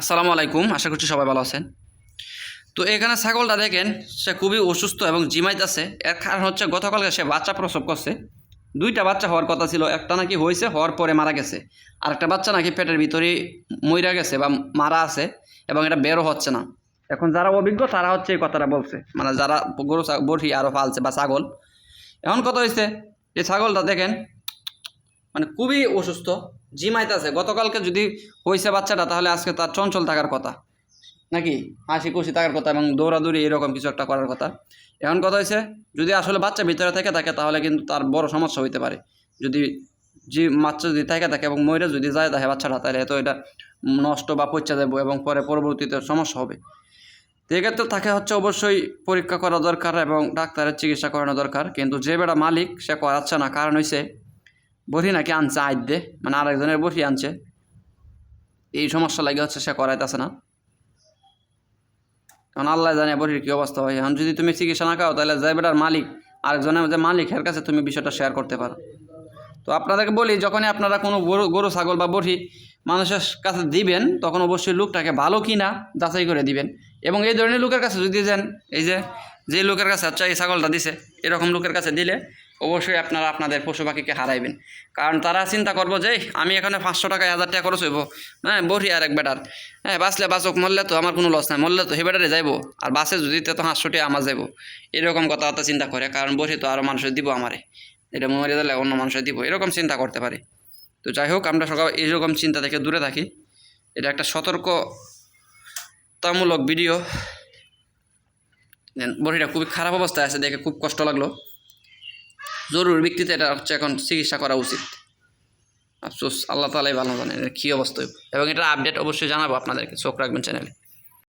আসসালামু আলাইকুম, আশা করছি সবাই ভালো আছেন। তো এখানে ছাগলটা দেখেন, সে খুবই অসুস্থ এবং জিমাইতেছে এর কারণ হচ্ছে গতকালকে সে বাচ্চা প্রসব করছে। দুইটা বাচ্চা হওয়ার কথা ছিল, একটা নাকি হয়েছে, হওয়ার পরে মারা গেছে। আর একটা বাচ্চা নাকি পেটের ভিতরে মইরা গেছে বা মারা আছে এবং এটা বেরো হচ্ছে না। এখন যারা অভিজ্ঞ, তারা হচ্ছে এই কথাটা বলছে। মানে যারা গরু বড়ি আরও ফালছে বা ছাগল, এখন কথা হয়েছে এই ছাগলটা দেখেন মানে খুবই অসুস্থ। জিমাইতেছে, গতকালকে যদি হয়েছে বাচ্চাটা, তাহলে আজকে তার চঞ্চল থাকার কথা। নাকি? হাসি খুশি থাকার কথা এবং দৌড়াদৌড়ি এরকম কিছু একটা করার কথা। এখন কথা হয়েছে যদি আসলে বাচ্চা ভিতরে থেকে থাকে, তাহলে কিন্তু তার বড় সমস্যা হইতে পারে। যদি যে বাচ্চা যদি থেকে থাকে এবং মরে যদি যায় দেখে বাচ্চাটা, তাহলে তো এটা নষ্ট বা পচা দেবো এবং পরে পরবর্তীতে সমস্যা হবে। তো এক্ষেত্রে তাকে হচ্ছে অবশ্যই পরীক্ষা করা দরকার এবং ডাক্তারের চিকিৎসা করানো দরকার। কিন্তু যে বেড়া মালিক, সে করাচ্ছে না। কারণ হয়েছে বড়ি নাকি আনছে আইদে মানে আরেকজনের বড়ি আনছে। এই সমস্যা লাগে হচ্ছে সে করাইতেছে না। কারণ আল্লাহ জানে বড়ির কী অবস্থা হয়। এখন যদি তুমি চিকিৎসা না খাও, তাহলে যে বেটার মালিক, আরেকজনের যে মালিক এর কাছে তুমি বিষয়টা শেয়ার করতে পারো। তো আপনাদেরকে বলি, যখনই আপনারা কোনো গরু গরু, ছাগল বা বড়ি মানুষের কাছে দিবেন, তখন অবশ্যই লোকটাকে ভালো কি না যাচাই করে দিবেন। এবং এই ধরনের লোকের কাছে যদি দেন, এই যে যে লোকের কাছে আচ্ছা এই ছাগলটা দিছে, এরকম লোকের কাছে দিলে অবশ্যই আপনারা আপনাদের পশু পাখিকে হারাইবেন। কারণ তারা চিন্তা করব যে আমি এখানে পাঁচশো টাকা হাজার টাকা খরচ হইব। হ্যাঁ বড়ি আর এক বেটার। হ্যাঁ বাঁচলে বাঁচক, মরলে তো আমার কোনো লস নাই। মরলে তো হে বেটারে যাইবো। আর বাসে যদি, তো টাকা আমার যাইবো। এরকম কথাবার্তা চিন্তা করে, কারণ বড়ি তো আরও মানুষের দিব আমারে। এটা মরে দিলে অন্য মানুষের দিব। এরকম চিন্তা করতে পারে। তো যাই হোক, আমরা সকাল এইরকম চিন্তা থেকে দূরে থাকি। এটা একটা সতর্কতামূলক ভিডিও। বড়িটা খুবই খারাপ অবস্থায় আছে, দেখে খুব কষ্ট লাগল। জরুরি ভিত্তিতে এটা হচ্ছে এখন চিকিৎসা করা উচিত। আফসোস, আল্লাহ তালাই ভালো জানেন কী অবস্থা। এবং এটা আপডেট অবশ্যই জানাব আপনাদেরকে, চোখ রাখবেন চ্যানেলে